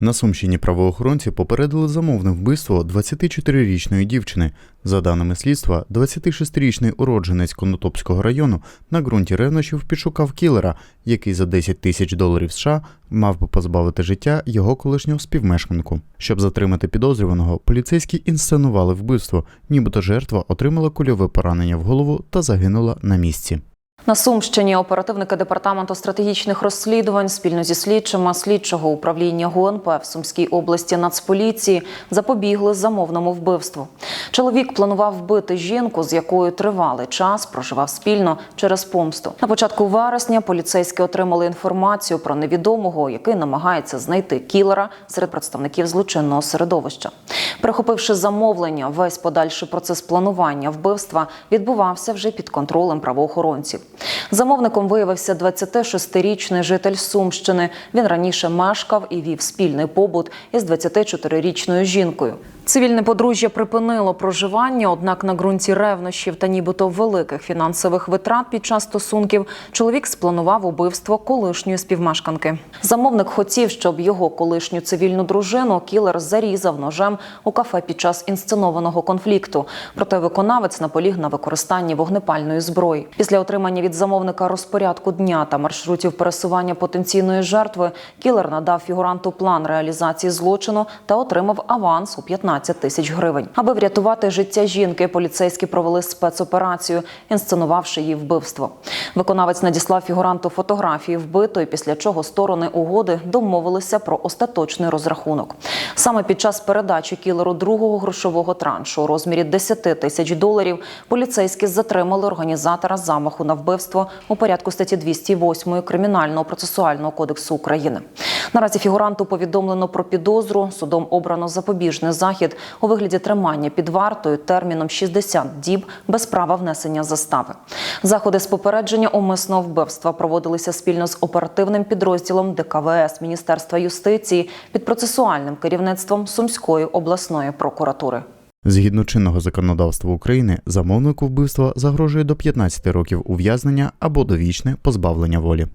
На Сумщині правоохоронці попередили замовне вбивство 24-річної дівчини. За даними слідства, 26-річний уродженець Конотопського району на ґрунті ревнощів підшукав кілера, який за 10 тисяч доларів США мав би позбавити життя його колишнього співмешканку. Щоб затримати підозрюваного, поліцейські інсценували вбивство, нібито жертва отримала кульове поранення в голову та загинула на місці. На Сумщині оперативники департаменту стратегічних розслідувань спільно зі слідчими слідчого управління ГУНП в Сумській області Нацполіції запобігли замовному вбивству. Чоловік планував вбити жінку, з якою тривалий час проживав спільно через помсту. На початку вересня поліцейські отримали інформацію про невідомого, який намагається знайти кілера серед представників злочинного середовища. Перехопивши замовлення, весь подальший процес планування вбивства відбувався вже під контролем правоохоронців. Замовником виявився 26-річний житель Сумщини. Він раніше мешкав і вів спільний побут із 24-річною жінкою. Цивільне подружжя припинило проживання, однак на ґрунті ревнощів та нібито великих фінансових витрат під час стосунків чоловік спланував убивство колишньої співмешканки. Замовник хотів, щоб його колишню цивільну дружину кілер зарізав ножем у кафе під час інсценованого конфлікту. Проте виконавець наполіг на використанні вогнепальної зброї. Після отримання від замовника розпорядку дня та маршрутів пересування потенційної жертви, кілер надав фігуранту план реалізації злочину та отримав аванс у 15 тисяч гривень. Аби врятувати життя жінки, поліцейські провели спецоперацію, інсценувавши її вбивство. Виконавець надіслав фігуранту фотографії вбитої, після чого сторони угоди домовилися про остаточний розрахунок. Саме під час передачі кілеру другого грошового траншу у розмірі 10 тисяч доларів поліцейські затримали організатора замаху на вбивство у порядку статті 208 Кримінального процесуального кодексу України. Наразі фігуранту повідомлено про підозру. Судом обрано запобіжний захід у вигляді тримання під вартою терміном 60 діб без права внесення застави. Заходи з попередження умисного вбивства проводилися спільно з оперативним підрозділом ДКВС Міністерства юстиції під процесуальним керівництвом Сумської обласної прокуратури. Згідно чинного законодавства України, замовнику вбивства загрожує до 15 років ув'язнення або довічне позбавлення волі.